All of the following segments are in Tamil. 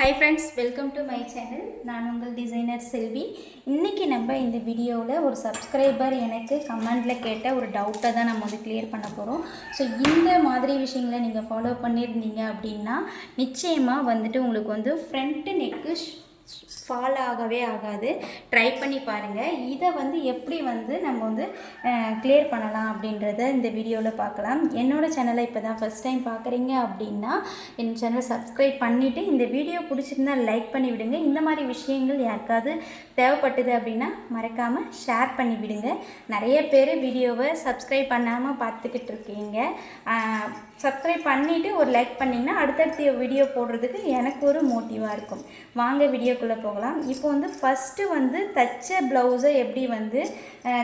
Hi friends welcome to my channel நான் உங்கள் டிசைனர் செல்வி. இன்றைக்கி நம்ம இந்த வீடியோவில் ஒரு சப்ஸ்கிரைபர் எனக்கு கமெண்டில் கேட்ட ஒரு டவுட்டை தான் நம்ம வந்து கிளியர் பண்ண போகிறோம் ஸோ இந்த மாதிரி விஷயங்களை நீங்கள் ஃபாலோ பண்ணியிருந்தீங்க அப்படின்னா நிச்சயமாக வந்துட்டு உங்களுக்கு வந்து ஃப்ரண்ட்டு நெக்கு ஃபால் ஆகவே ஆகாது. ட்ரை பண்ணி பாருங்கள் இதை வந்து எப்படி வந்து நம்ம வந்து கிளியர் பண்ணலாம் அப்படின்றத இந்த வீடியோவில் பார்க்கலாம். என்னோடய சேனலை இப்போ தான் ஃபஸ்ட் டைம் பார்க்குறீங்க அப்படின்னா என் சேனலை சப்ஸ்கிரைப் பண்ணிவிட்டு இந்த வீடியோ பிடிச்சிருந்தா லைக் பண்ணி விடுங்க. இந்த மாதிரி விஷயங்கள் யாருக்காவது தேவைப்பட்டது அப்படின்னா மறக்காமல் ஷேர் பண்ணி விடுங்க. நிறைய பேர் வீடியோவை சப்ஸ்கிரைப் பண்ணாமல் பார்த்துக்கிட்டு இருக்கீங்க. சப்ஸ்கிரைப் பண்ணிவிட்டு ஒரு லைக் பண்ணிங்கன்னா அடுத்தடுத்த வீடியோ போடுறதுக்கு எனக்கு ஒரு மோட்டிவாக இருக்கும். வாங்க வீடியோக்குள்ளே போகலாம். இப்போ வந்து ஃபஸ்ட்டு வந்து தச்ச ப்ளவுஸை எப்படி வந்து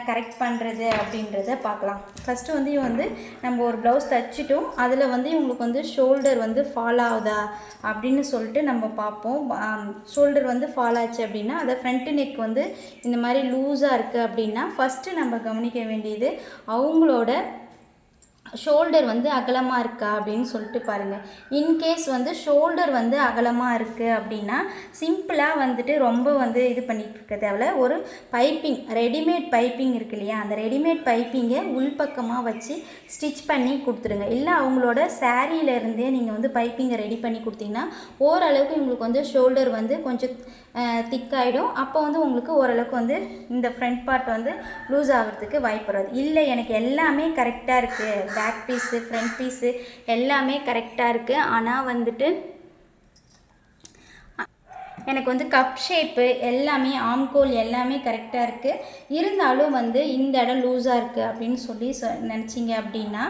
கரெக்ட் பண்ணுறது அப்படின்றத பார்க்கலாம். ஃபஸ்ட்டு வந்து இவங்க வந்து நம்ம ஒரு ப்ளவுஸ் தச்சிட்டோம். அதில் வந்து இவங்களுக்கு வந்து ஷோல்டர் வந்து ஃபால் ஆகுதா அப்படின்னு சொல்லிட்டு நம்ம பார்ப்போம். ஷோல்டர் வந்து ஃபால் ஆச்சு அப்படின்னா அதை ஃப்ரண்ட் நெக் வந்து இந்த மாதிரி லூஸாக இருக்குது அப்படின்னா ஃபஸ்ட்டு நம்ம கவனிக்க வேண்டியது அவங்களோட ஷோல்டர் வந்து அகலமாக இருக்கா அப்படின்னு சொல்லிட்டு பாருங்கள் இன்கேஸ் வந்து ஷோல்டர் வந்து அகலமாக இருக்குது அப்படின்னா சிம்பிளாக வந்துட்டு ரொம்ப வந்து இது பண்ணிட்டு இருக்க தேவையில்ல. ஒரு பைப்பிங் ரெடிமேட் பைப்பிங் இருக்கு இல்லையா? அந்த ரெடிமேட் பைப்பிங்கை உள்பக்கமாக வச்சு ஸ்டிச் பண்ணி கொடுத்துருங்க இல்லை அவங்களோட சாரீலேருந்தே நீங்கள் வந்து பைப்பிங்கை ரெடி பண்ணி கொடுத்தீங்கன்னா ஓரளவுக்கு உங்களுக்கு வந்து ஷோல்டர் வந்து கொஞ்சம் திக்காயிடும். அப்போ வந்து உங்களுக்கு ஓரளவுக்கு வந்து இந்த ஃப்ரண்ட் பார்ட் வந்து லூஸ் ஆகிறதுக்கு வாய்ப்பு வராது. இல்லை எனக்கு எல்லாமே கரெக்டாக இருக்குது பேக் பீஸு ஃப்ரண்ட் பீஸு எல்லாமே கரெக்டாக இருக்குது ஆனால் வந்துட்டு எனக்கு வந்து கப் ஷேப்பு எல்லாமே ஆம்கோல் எல்லாமே கரெக்டாக இருக்குது இருந்தாலும் வந்து இந்த இடம் லூஸாக இருக்குது அப்படின்னு சொல்லி சொ நினச்சிங்க அப்படின்னா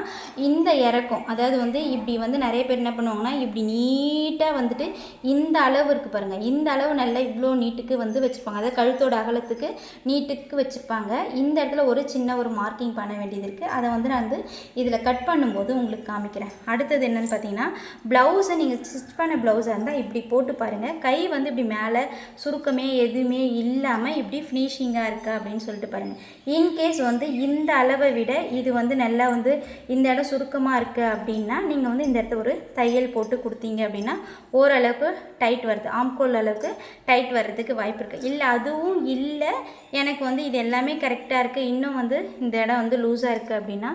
இந்த இறக்கம் அதாவது வந்து இப்படி வந்து நிறைய பேர் என்ன பண்ணுவாங்கன்னா இப்படி நீட்டாக வந்துட்டு இந்த அளவு இருக்குது பாருங்கள் இந்த அளவு நல்லா இவ்வளோ நீட்டுக்கு வந்து வச்சுப்பாங்க அதாவது கழுத்தோட அகலத்துக்கு நீட்டுக்கு வச்சுப்பாங்க இந்த இடத்துல ஒரு சின்ன ஒரு மார்க்கிங் பண்ண வேண்டியது இருக்குது அதை வந்து நான் வந்து இதில் கட் பண்ணும்போது உங்களுக்கு காமிக்கிறேன். அடுத்தது என்னென்னு பார்த்தீங்கன்னா ப்ளவுஸை நீங்கள் ஸ்டிச் பண்ண ப்ளவுஸாக இருந்தால் இப்படி போட்டு பாருங்கள் கை வந்து இப்படி மேலே சுருக்கமே எதுவுமே இல்லாமல் இப்படி ஃபினிஷிங்காக இருக்குது அப்படின்னு சொல்லிட்டு பாருங்கள் இன்கேஸ் வந்து இந்த அளவை விட இது வந்து நல்லா வந்து இந்த இடம் சுருக்கமாக இருக்குது அப்படின்னா நீங்கள் வந்து இந்த இடத்த ஒரு தையல் போட்டு கொடுத்தீங்க அப்படின்னா ஓரளவுக்கு டைட் வருது. ஆம்கோல் அளவுக்கு டைட் வர்றதுக்கு வாய்ப்பு இருக்குது இல்லை அதுவும் இல்லை எனக்கு வந்து இது எல்லாமே கரெக்டாக இருக்குது இன்னும் வந்து இந்த இடம் வந்து லூஸாக இருக்குது அப்படின்னா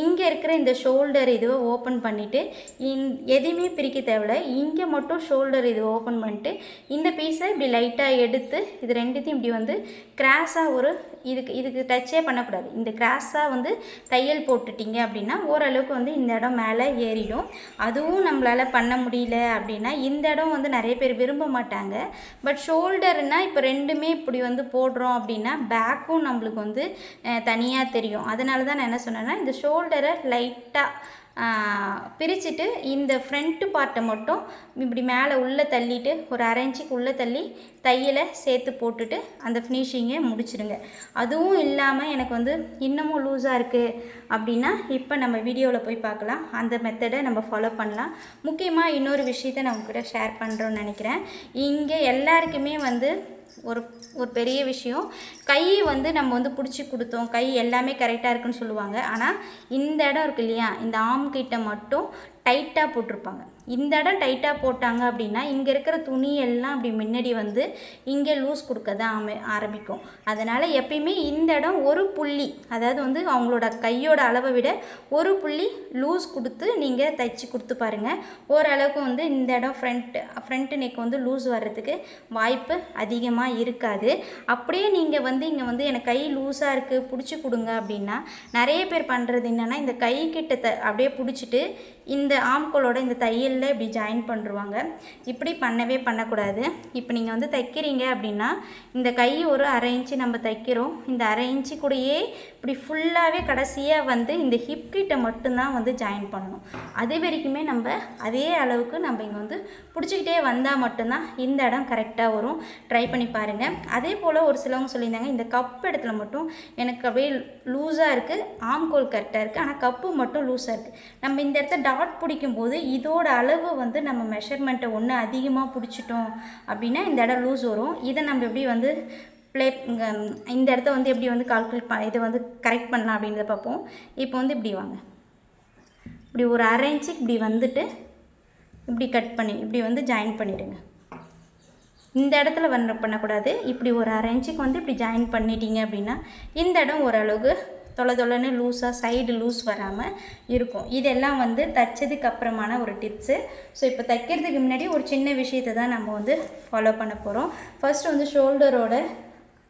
இங்கே இருக்கிற இந்த ஷோல்டர் இதுவை ஓப்பன் பண்ணிவிட்டு இன் எதையுமே பிரிக்க தேவையில்ல. இங்கே மட்டும் ஷோல்டர் இது ஓப்பன் பண்ணிட்டு இந்த பீஸை இப்படி லைட்டாக எடுத்து இது ரெண்டுத்தையும் இப்படி வந்து கிராஸாக ஒரு இதுக்கு இதுக்கு டச்சே பண்ணக்கூடாது. இந்த கிராஸாக வந்து தையல் போட்டுட்டிங்க அப்படின்னா ஓரளவுக்கு வந்து இந்த இடம் மேலே ஏறிடும். அதுவும் நம்மளால் பண்ண முடியல அப்படின்னா இந்த இடம் வந்து நிறைய பேர் விரும்ப மாட்டாங்க. பட் ஷோல்டர்னால் இப்போ ரெண்டுமே இப்படி வந்து போடுறோம் அப்படின்னா பேக்கும் நம்மளுக்கு வந்து தனியாக தெரியும். அதனால தான் நான் என்ன சொன்னேன்னா இந்த ஷோல்டரை லைட்டாக பிரிச்சுட்டு இந்த ஃப்ரண்ட்டு பார்ட்டை மட்டும் இப்படி மேலே உள்ளே தள்ளிட்டு ஒரு அரை உள்ளே தள்ளி தையலை சேர்த்து போட்டுட்டு அந்த ஃபினிஷிங்கை முடிச்சிடுங்க. அதுவும் இல்லாமல் எனக்கு வந்து இன்னமும் லூஸாக இருக்குது அப்படின்னா இப்போ நம்ம வீடியோவில் போய் பார்க்கலாம். அந்த மெத்தடை நம்ம ஃபாலோ பண்ணலாம். முக்கியமாக இன்னொரு விஷயத்த நான் உங்ககிட்ட ஷேர் பண்ணுறோன்னு நினைக்கிறேன். இங்கே எல்லாருக்குமே வந்து ஒரு ஒரு பெரிய விஷயம். கை வந்து நம்ம வந்து பிடிச்சி கொடுத்தோம். கை எல்லாமே கரெக்டாக இருக்குன்னு சொல்லுவாங்க. ஆனால் இந்த இடம் இருக்கு இல்லையா? இந்த ஆம் கிட்ட மட்டும் டைட்டாக போட்டிருப்பாங்க. இந்த இடம் டைட்டாக போட்டாங்க அப்படின்னா இங்கே இருக்கிற துணி எல்லாம் அப்படி முன்னாடி வந்து இங்கே லூஸ் கொடுக்க தான் அமை ஆரம்பிக்கும். அதனால் எப்பயுமே இந்த இடம் ஒரு புள்ளி அதாவது வந்து அவங்களோட கையோட அளவை விட ஒரு புள்ளி லூஸ் கொடுத்து நீங்கள் தைச்சி கொடுத்து பாருங்கள் ஓரளவுக்கு வந்து இந்த இடம் ஃப்ரண்ட் ஃப்ரண்ட் நெக் வந்து லூஸ் வர்றதுக்கு வாய்ப்பு அதிகமாக இருக்காது. அப்படியே நீங்கள் வந்து இங்கே வந்து எனக்கு கை லூஸாக இருக்குது பிடிச்சி கொடுங்க அப்படின்னா நிறைய பேர் பண்ணுறது என்னென்னா இந்த கை கிட்ட த அப்படியே பிடிச்சிட்டு இந்த ஆம்கோலோட இந்த தையல் தையலில் இப்படி ஜாயின் பண்ணுருவாங்க. இப்படி பண்ணவே பண்ணக்கூடாது. இப்போ நீங்கள் வந்து தைக்கிறீங்க அப்படின்னா இந்த கை ஒரு அரை இன்ச்சு நம்ம தைக்கிறோம். இந்த அரை இன்ச்சு கூடயே இப்படி ஃபுல்லாகவே கடைசியாக வந்து இந்த ஹிப் கிட்ட மட்டும்தான் வந்து ஜாயின் பண்ணணும். அது வரைக்குமே நம்ம அதே அளவுக்கு நம்ம இங்கே வந்து பிடிச்சிக்கிட்டே வந்தால் மட்டும்தான் இந்த இடம் கரெக்டாக வரும். ட்ரை பண்ணி பாருங்கள் அதே போல் ஒரு சிலவங்க சொல்லியிருந்தாங்க இந்த கப் இடத்துல மட்டும் எனக்கு அப்படியே லூஸாக இருக்குது ஆம்கோல் கரெக்டாக இருக்குது ஆனால் கப்பு மட்டும் லூஸாக இருக்குது நம்ம இந்த இடத்த டாட் பிடிக்கும்போது இதோட அளவு வந்து நம்ம மெஷர்மெண்ட்டை ஒன்று அதிகமாக பிடிச்சிட்டோம் அப்படின்னா இந்த இடம் லூஸ் வரும். இதை நம்ம எப்படி வந்து ப்ளே இந்த இடத்த வந்து எப்படி வந்து கால்குலேட் ப இதை வந்து கரெக்ட் பண்ணலாம் அப்படின்றத பார்ப்போம். இப்போ வந்து இப்படி வாங்க. இப்படி ஒரு அரை இப்படி வந்துட்டு இப்படி கட் பண்ணி இப்படி வந்து ஜாயின் பண்ணிவிடுங்க இந்த இடத்துல வந்து பண்ணக்கூடாது. இப்படி ஒரு அரை இன்ச்சுக்கு வந்து இப்படி ஜாயின் பண்ணிட்டீங்க அப்படின்னா இந்த இடம் ஓரளவுக்கு தொலை தொலைன்னு லூஸாக சைடு லூஸ் வராமல் இருக்கும். இதெல்லாம் வந்து தைச்சதுக்கு அப்புறமான ஒரு டிப்ஸு ஸோ இப்போ தைக்கிறதுக்கு முன்னாடி ஒரு சின்ன விஷயத்தை தான் நம்ம வந்து ஃபாலோ பண்ண போகிறோம் ஃபர்ஸ்ட் வந்து ஷோல்டரோட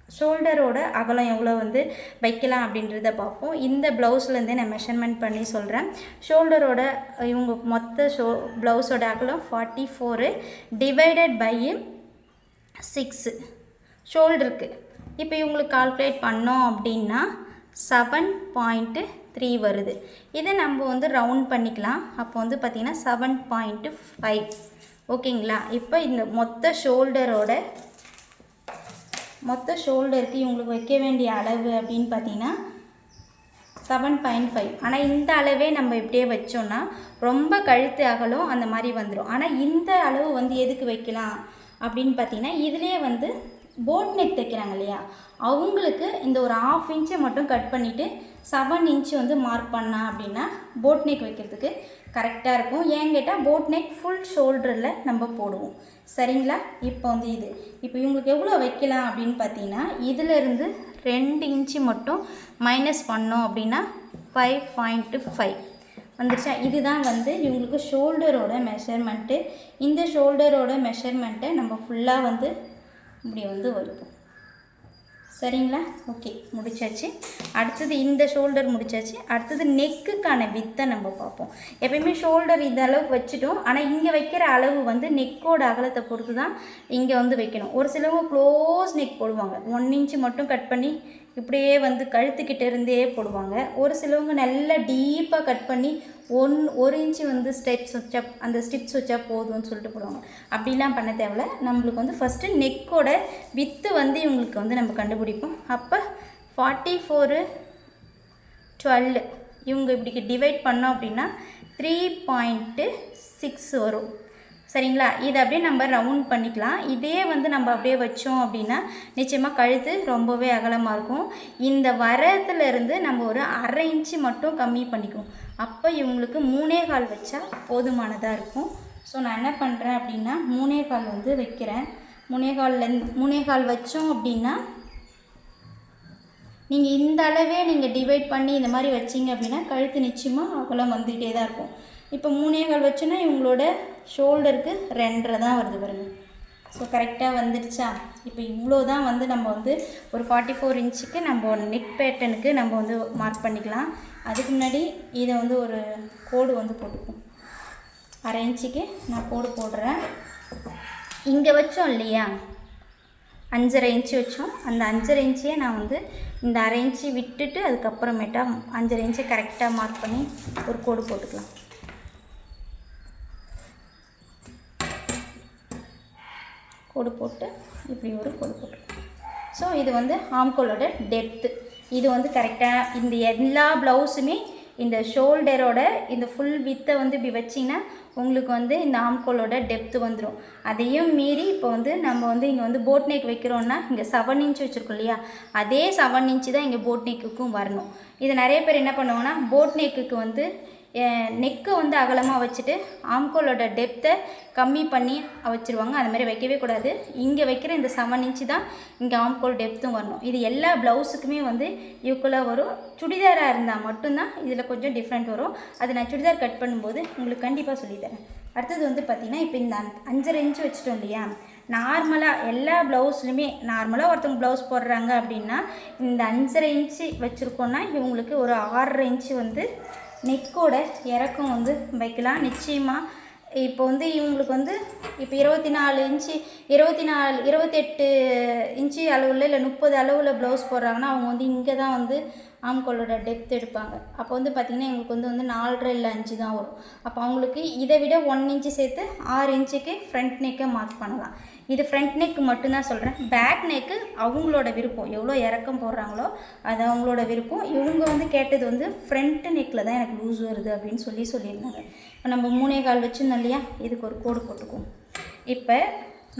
ஷோல்டரோட அகலம் எவ்வளோ வந்து வைக்கலாம் அப்படின்றத பார்ப்போம். இந்த ப்ளவுஸ்லேருந்தே நான் மெஷர்மெண்ட் பண்ணி சொல்கிறேன் ஷோல்டரோட இவங்க மொத்த ஷோ ப்ளவுஸோட அகலம் forty four divided by six ஷோல்டருக்கு இப்போ இவங்களுக்கு கால்குலேட் பண்ணோம் அப்படின்னா செவன் பாயிண்ட்டு த்ரீ வருது. இதை நம்ம வந்து ரவுண்ட் பண்ணிக்கலாம். அப்போ வந்து பார்த்திங்கன்னா செவன் பாயிண்ட்டு ஃபைவ் ஓகேங்களா? இப்போ இந்த மொத்த ஷோல்டரோட மொத்த ஷோல்டருக்கு இவங்களுக்கு வைக்க வேண்டிய அளவு அப்படின்னு பார்த்தீங்கன்னா செவன் பாயிண்ட் ஃபைவ் ஆனால் இந்த அளவே நம்ம இப்படியே வச்சோன்னா ரொம்ப கழுத்து அகலும் அந்த மாதிரி வந்துடும் ஆனால் இந்த அளவு வந்து எதுக்கு வைக்கலாம் அப்படின்னு பார்த்தீங்கன்னா இதுலேயே வந்து போட் நெக் தைக்கிறாங்க இல்லையா? அவங்களுக்கு இந்த ஒரு ஆஃப் இன்ச்சை மட்டும் கட் பண்ணிவிட்டு செவன் இன்ச்சு வந்து மார்க் பண்ணால் அப்படின்னா போட் நெக் வைக்கிறதுக்கு கரெக்டாக இருக்கும். ஏன் கேட்டால் போட் நெக் ஃபுல் ஷோல்டரில் நம்ம போடுவோம். சரிங்களா? இப்போ வந்து இது. இப்போ இவங்களுக்கு எவ்வளோ வைக்கலாம் அப்படின்னு பார்த்தீங்கன்னா இதிலிருந்து ரெண்டு இன்ச்சு மட்டும் மைனஸ் பண்ணோம் அப்படின்னா ஃபைவ் பாயிண்ட்டு ஃபைவ் வந்துருச்சா? இதுதான் வந்து இவங்களுக்கு ஷோல்டரோட மெஷர்மெண்ட்டு இந்த ஷோல்டரோட மெஷர்மெண்ட்டை நம்ம ஃபுல்லாக வந்து இப்படி வந்து வைப்போம் சரிங்களா? ஓகே முடிச்சாச்சு. அடுத்தது இந்த ஷோல்டர் முடிச்சாச்சு. அடுத்தது நெக்குக்கான வித்தை நம்ம பார்ப்போம். எப்பயுமே ஷோல்டர் இந்த அளவுக்கு வச்சுட்டோம். ஆனால் இங்கே வைக்கிற அளவு வந்து நெக்கோட அகலத்தை பொறுத்து தான் இங்கே வந்து வைக்கணும். ஒரு சிலவங்க க்ளோஸ் நெக் போடுவாங்க. ஒன் இன்ச்சு மட்டும் கட் பண்ணி இப்படியே வந்து கழுத்துக்கிட்ட இருந்தே போடுவாங்க. ஒரு சிலவங்க நல்லா டீப்பாக கட் பண்ணி ஒன் ஒரு இன்ச்சு வந்து ஸ்டெப்ஸ் வச்சா அந்த ஸ்டிப்ஸ் வச்சா போதும்னு சொல்லிட்டு போடுவாங்க. அப்படிலாம் பண்ண தேவையில்ல. நம்மளுக்கு வந்து ஃபஸ்ட்டு நெக்கோட வித்து வந்து இவங்களுக்கு வந்து நம்ம கண்டுபிடிப்போம். அப்போ ஃபார்ட்டி ஃபோரு டுவெல் இவங்க இப்படி டிவைட் பண்ணோம் அப்படின்னா த்ரீ பாயிண்ட்டு சிக்ஸ் வரும். சரிங்களா? இதை அப்படியே நம்ம ரவுண்ட் பண்ணிக்கலாம். இதே வந்து நம்ம அப்படியே வச்சோம் அப்படின்னா நிச்சயமாக கழுத்து ரொம்பவே அகலமாக இருக்கும். இந்த வரத்துலேருந்து நம்ம ஒரு அரை இன்ச்சு மட்டும் கம்மி பண்ணிக்குவோம். அப்போ இவங்களுக்கு மூணே கால் வச்சா போதுமானதாக இருக்கும். ஸோ நான் என்ன பண்ணுறேன் அப்படின்னா மூணே கால் வந்து வைக்கிறேன். மூணே கால்லேருந்து மூணே கால் வச்சோம் அப்படின்னா நீங்கள் இந்த அளவே நீங்கள் டிவைட் பண்ணி இந்த மாதிரி வச்சீங்க அப்படின்னா கழுத்து நிச்சயமாக அகலம் வந்துகிட்டே தான் இருக்கும். இப்போ மூணே கால் வச்சோன்னா இவங்களோட ஷோல்டருக்கு ரெண்டரை தான் வருது பாருங்கள் ஸோ கரெக்டாக வந்துடுச்சா? இப்போ இவ்வளோ தான் வந்து நம்ம வந்து ஒரு ஃபார்ட்டி ஃபோர் இன்ச்சுக்கு நம்ம நெட் பேட்டனுக்கு நம்ம வந்து மார்க் பண்ணிக்கலாம். அதுக்கு முன்னாடி இதை வந்து ஒரு கோடு வந்து போட்டுப்போம். அரை இன்ச்சுக்கு நான் கோடு போடுறேன். இங்கே வச்சோம் இல்லையா? அஞ்சரை இன்ச்சு வச்சோம். அந்த அஞ்சரை இன்ச்சையே நான் வந்து இந்த அரை இன்ச்சு விட்டுட்டு அதுக்கப்புறமேட்டா அஞ்சரை இன்ச்சை கரெக்டாக மார்க் பண்ணி ஒரு கோடு போட்டுக்கலாம். கொடு போட்டு இப்படி ஒரு கொடு போட்டு. ஸோ இது வந்து ஆம்கோலோட டெப்த்து இது வந்து கரெக்டாக இந்த எல்லா ப்ளவுஸுமே இந்த ஷோல்டரோட இந்த ஃபுல் வித்தை வந்து இப்படி வச்சிங்கன்னா உங்களுக்கு வந்து இந்த ஆம்கோலோட டெப்த்து வந்துடும் அதையும் மீறி இப்போ வந்து நம்ம வந்து இங்கே வந்து போட் நெக் வைக்கிறோன்னா இங்கே செவன் இன்ச் வச்சுருக்கோம் இல்லையா? அதே செவன் இன்ச்சு தான் இங்கே போட் நெக்குக்கும் வரணும். இது நிறைய பேர் என்ன பண்ணுவாங்கன்னா போட் நெக்குக்கு வந்து நெக்கை வந்து அகலமாக வச்சுட்டு ஆம்கோலோட டெப்த்தை கம்மி பண்ணி வச்சுருவாங்க. அது மாதிரி வைக்கவே கூடாது. இங்கே வைக்கிற இந்த செவன் இன்ச்சு தான் இங்கே ஆம்கோல் டெப்த்தும் வரணும். இது எல்லா ப்ளவுஸுக்குமே வந்து ஈக்குவலாக வரும். சுடிதாராக இருந்தால் மட்டும்தான் இதில் கொஞ்சம் டிஃப்ரெண்ட் வரும். அது நான் சுடிதார் கட் பண்ணும்போது உங்களுக்கு கண்டிப்பாக சொல்லித்தரேன் அடுத்தது வந்து பார்த்திங்கன்னா இப்போ இந்த அஞ்சரை இன்ச்சு வச்சுட்டோம் இல்லையா? நார்மலாக எல்லா ப்ளவுஸ்லையுமே நார்மலாக ஒருத்தவங்க ப்ளவுஸ் போடுறாங்க அப்படின்னா இந்த அஞ்சரை இன்ச்சு வச்சுருக்கோன்னா இவங்களுக்கு ஒரு ஆறரை இன்ச்சு வந்து நெக்கோட இறக்கம் வந்து வைக்கலாம். நிச்சயமாக இப்போ வந்து இவங்களுக்கு வந்து இப்போ இருபத்தி நாலு இன்ச்சு இருபத்தி நாலு இருபத்தெட்டு இன்ச்சு அளவில் இல்லை முப்பது அளவில் ப்ளவுஸ் போடுறாங்கன்னா அவங்க வந்து இங்கே தான் வந்து ஆம்கோலோட டெப்த் எடுப்பாங்க. அப்போ வந்து பார்த்திங்கன்னா எங்களுக்கு வந்து வந்து நாலரை இல்லை அஞ்சு தான் வரும். அப்போ அவங்களுக்கு இதை விட ஒன் இன்ச்சு சேர்த்து ஆறு இன்ச்சுக்கு ஃப்ரண்ட் நெக்கை மார்க் பண்ணலாம். இது ஃப்ரண்ட் நெக் மட்டும்தான் சொல்கிறேன் பேக் நெக்கு அவங்களோட விருப்பம். எவ்வளோ இறக்கம் போடுறாங்களோ அது அவங்களோட விருப்பம். இவங்க வந்து கேட்டது வந்து ஃப்ரண்ட் நெக்கில் தான் எனக்கு லூஸ் வருது அப்படின்னு சொல்லி சொல்லியிருந்தாங்க. இப்போ நம்ம மூணே கால் வச்சுருந்தோம் இல்லையா? இதுக்கு ஒரு கோடு போட்டுக்குவோம். இப்போ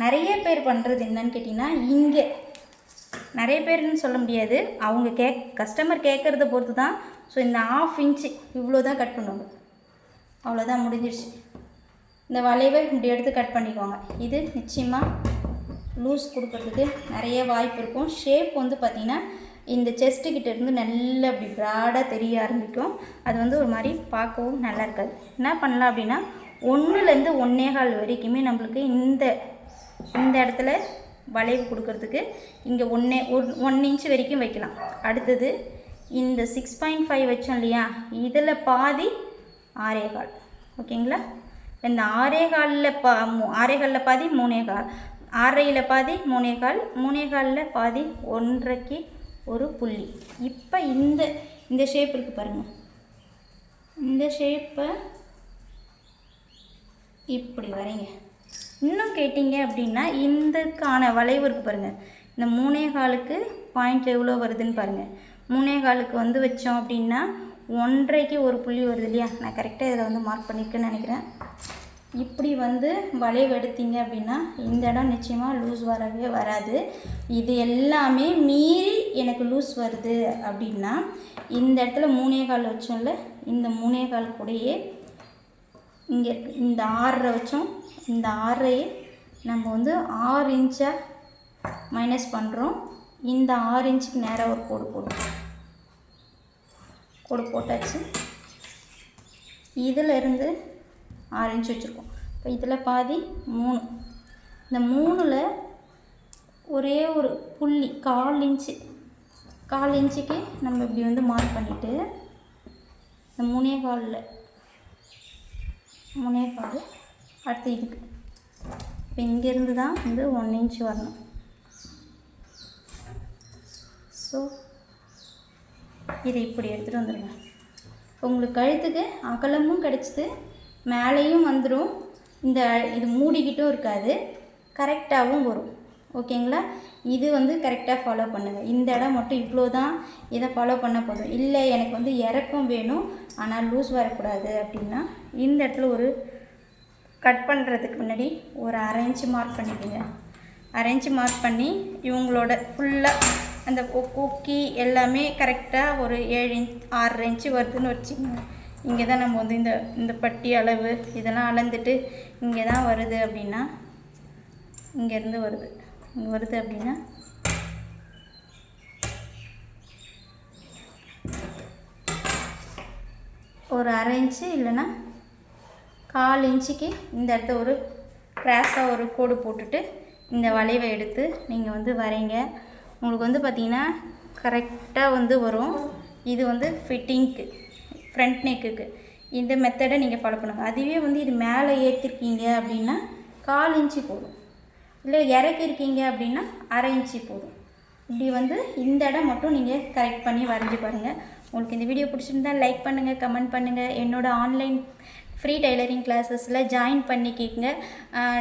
நிறைய பேர் பண்ணுறது என்னன்னு கேட்டிங்கன்னா இங்கே நிறைய பேர்னு சொல்ல முடியாது. அவங்க கேக் கஸ்டமர் கேட்குறத பொறுத்து தான் ஸோ இந்த ஆஃப் இன்ச்சு இவ்வளோ தான் கட் பண்ணுவாங்க. அவ்வளோதான் முடிஞ்சிருச்சு. இந்த வளைவை இப்படி எடுத்து கட் பண்ணிக்கோங்க. இது நிச்சயமாக லூஸ் கொடுக்கறதுக்கு நிறைய வாய்ப்பு இருக்கும். ஷேப் வந்து பார்த்திங்கன்னா இந்த செஸ்ட்டுக்கிட்ட இருந்து நல்லா அப்படி ப்ராடாக தெரிய ஆரம்பிக்கும். அது வந்து ஒரு மாதிரி பார்க்கவும் நல்லா இருக்காது. என்ன பண்ணலாம் அப்படின்னா ஒன்றுலேருந்து ஒன்னே கால் வரைக்குமே நம்மளுக்கு இந்த இந்த இடத்துல வளைவு கொடுக்கறதுக்கு இங்கே ஒன்றே ஒன் ஒன் இன்ச் வரைக்கும் வைக்கலாம். அடுத்தது இந்த சிக்ஸ் பாயிண்ட் ஃபைவ் வச்சோம் இல்லையா? இதில் பாதி ஆரே கால். ஓகேங்களா? இந்த ஆரேகாலில் பா மூ- ஆரேகாலில் பாதி மூணே கால். ஆறரையில் பாதி மூணே கால் மூணே காலில் பாதி ஒன்றைக்கு ஒரு புள்ளி. இப்போ இந்த இந்த ஷேப் இருக்குது பாருங்கள் இந்த ஷேப்பை இப்படி வரைங்க. இன்னும் கேட்டிங்க அப்படின்னா இந்தக்கான வளைவு இருக்குது பாருங்கள் இந்த மூணே காலுக்கு பாயிண்ட் எவ்வளோ வருதுன்னு பாருங்கள் மூணே காலுக்கு வந்து வச்சோம் அப்படின்னா ஒன்றரைக்கு ஒரு புள்ளி வருது இல்லையா? நான் கரெக்டாக இதில் வந்து மார்க் பண்ணியிருக்கேன்னு நினைக்கிறேன். இப்படி வந்து வளைவு எடுத்தீங்க அப்படின்னா இந்த இடம் நிச்சயமாக லூஸ் வரவே வராது. இது எல்லாமே மீறி எனக்கு லூஸ் வருது அப்படின்னா இந்த இடத்துல மூணே கால் வச்சோம்ல இந்த மூணே கால் கூடயே இங்கே இந்த ஆறரை வச்சோம். இந்த ஆறையே நம்ம வந்து ஆறு இன்ச்சாக மைனஸ் பண்ணுறோம் இந்த ஆறு இன்ச்சுக்கு நேராக ஒரு கோடு போடுவோம் கோடு போட்டாச்சு. இதில் இருந்து ஆறு இன்ச் வச்சுருக்கோம். இப்போ இதில் பாதி மூணு. இந்த மூணில் ஒரே ஒரு புள்ளி கால் இன்ச்சு கால் இன்ச்சுக்கு நம்ம இப்படி வந்து மார்க் பண்ணிவிட்டு இந்த மூணே காலில் முன்னேற்பாடு அடுத்து இதுக்கு. இப்போ இங்கேருந்து தான் வந்து ஒன் இன்ச் வரணும். ஸோ இதை இப்படி எடுத்துகிட்டு வந்துடுங்க உங்களுக்கு கழுத்துக்கு அகலமும் கிடச்சிது மேலேயும் வந்துடும் இந்த இது மூடிக்கிட்டும் இருக்காது. கரெக்டாகவும் வரும். ஓகேங்களா? இது வந்து கரெக்டாக ஃபாலோ பண்ணுங்கள் இந்த இடம் மட்டும் இவ்வளோ தான் இதை ஃபாலோ பண்ண போதும். இல்லை எனக்கு வந்து இறக்கம் வேணும். ஆனால் லூஸ் வரக்கூடாது அப்படின்னா இந்த இடத்துல ஒரு கட் பண்ணுறதுக்கு முன்னாடி ஒரு அரேஞ்ச் மார்க் பண்ணிக்கோங்க. அரேஞ்ச் மார்க் பண்ணி இவங்களோட ஃபுல்லாக அந்த கொக்கி எல்லாமே கரெக்டாக ஒரு ஏழு இன்ச் ஆறு இன்ச்சு வருதுன்னு வச்சுக்கோங்க. இங்கே தான் நம்ம வந்து இந்த இந்த பட்டி அளவு இதெல்லாம் அளந்துட்டு இங்கே தான் வருது அப்படின்னா இங்கேருந்து வருது. வருது அப்படின்னா? ஒரு அரை இன்ச்சு இல்லைன்னா கால் இன்ச்சுக்கு இந்த இடத்த ஒரு கிராஸாக ஒரு கோடு போட்டுட்டு இந்த வளைவை எடுத்து நீங்கள் வந்து வரைங்க. உங்களுக்கு வந்து பார்த்திங்கன்னா கரெக்டாக வந்து வரும். இது வந்து ஃபிட்டிங்க்கு ஃப்ரண்ட் நெக்குக்கு இந்த மெத்தடை நீங்கள் ஃபாலோ பண்ணுங்கள் அதுவே வந்து இது மேலே ஏற்றிருக்கீங்க அப்படின்னா கால் இன்ச்சு போதும். இல்லை இறக்கிருக்கீங்க அப்படின்னா அரை இன்ச்சு போதும். இப்படி வந்து இந்த இடம் மட்டும் நீங்கள் கரெக்ட் பண்ணி வரைஞ்சி பாருங்கள் உங்களுக்கு இந்த வீடியோ பிடிச்சிருந்தா லைக் பண்ணுங்கள் கமெண்ட் பண்ணுங்கள் என்னோடய ஆன்லைன் ஃப்ரீ டைலரிங் கிளாஸஸில் ஜாயின் பண்ணிக்கிங்க.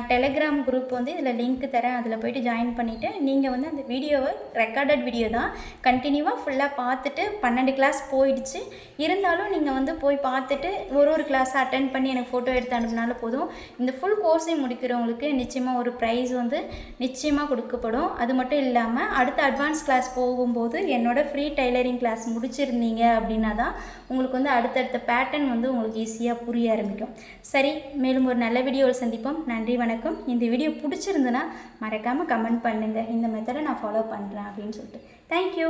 டெலகிராம் குரூப் வந்து இதில் லிங்க் தரேன். அதில் போயிட்டு ஜாயின் பண்ணிவிட்டு நீங்கள் வந்து அந்த வீடியோவை ரெக்கார்டட் வீடியோ தான் கண்டினியூவாக ஃபுல்லாக பார்த்துட்டு பன்னெண்டு கிளாஸ் போயிடுச்சு. இருந்தாலும் நீங்கள் வந்து போய் பார்த்துட்டு ஒரு ஒரு கிளாஸை அட்டன் பண்ணி எனக்கு ஃபோட்டோ எடுத்து அனுப்பினாலும் போதும். இந்த ஃபுல் கோர்ஸையும் முடிக்கிறவங்களுக்கு நிச்சயமாக ஒரு ப்ரைஸ் வந்து நிச்சயமாக கொடுக்கப்படும். அது மட்டும் இல்லாமல் அடுத்த அட்வான்ஸ் கிளாஸ் போகும்போது என்னோடய ஃப்ரீ டைலரிங் கிளாஸ் முடிச்சிருந்தீங்க அப்படின்னா தான் உங்களுக்கு வந்து அடுத்தடுத்த பேட்டர்ன் வந்து உங்களுக்கு ஈஸியாக புரிய ஆரம்பிக்கும். சரி மேலும் ஒரு நல்ல வீடியோவில் சந்திப்போம். நன்றி வணக்கம். இந்த வீடியோ பிடிச்சிருந்துன்னா மறக்காமல் கமெண்ட் பண்ணுங்கள் இந்த மெத்தடை நான் ஃபாலோ பண்ணுறேன் அப்படின்னு சொல்லிட்டு. தேங்க்யூ